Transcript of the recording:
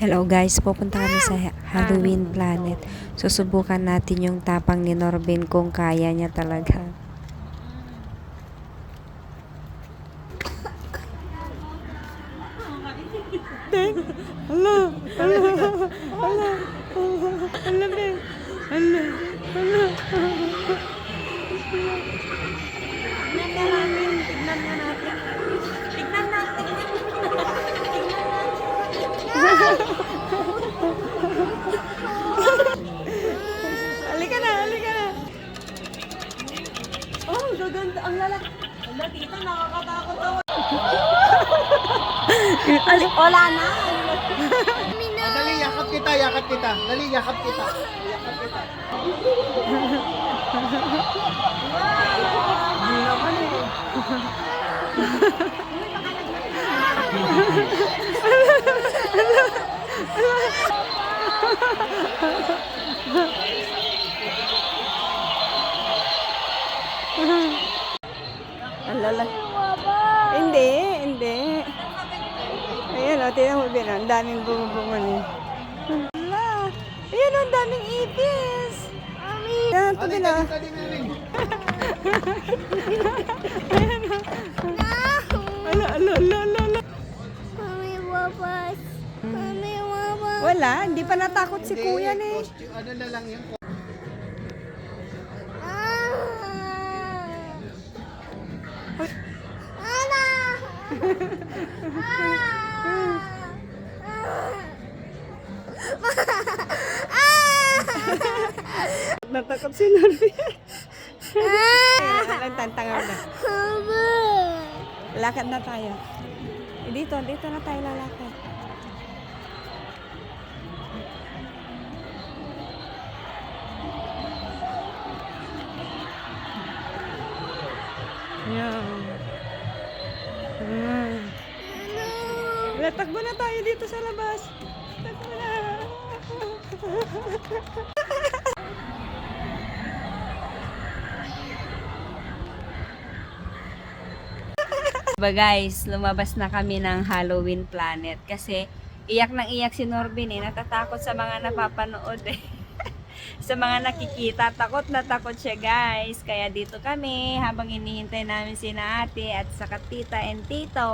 Hello guys, pupunta kami sa Halloween Planet. Susubukan natin yung tapang ni Norbin kung kaya niya talaga. Halika gaganda. Ang lalaki. Wala, tita, nakakatakot daw. Ali, wala na. Ah, dali, yakap kita, yakap kita. Dali, yakap kita. Yakap kita. Ang lalaki. Hindi, hindi. Ayan, o, tingnan mo, Bin. Ang daming bumubungan eh. Hala. Ayan, ang daming ipis. Yan, ito Dali, din dali, ah. dali. Ala, ala, ala, ala. Mami, wapas. Mami, wapas. Wala, hindi pa natakot si kuya costume, Ano na lang yung Natakot si Norby. Alam, tantangan na. Lakad na tayo. Dito, dito na tayo lalakad. Yan. Wala, takbo na tayo dito sa labas. Takbo na. Diba guys, lumabas na kami ng Halloween Planet kasi iyak nang iyak si Norbin eh. Natatakot sa mga napapanood eh. sa mga nakikita. Takot na takot siya guys. Kaya dito kami habang inihintay namin si ate at saka tita and tito.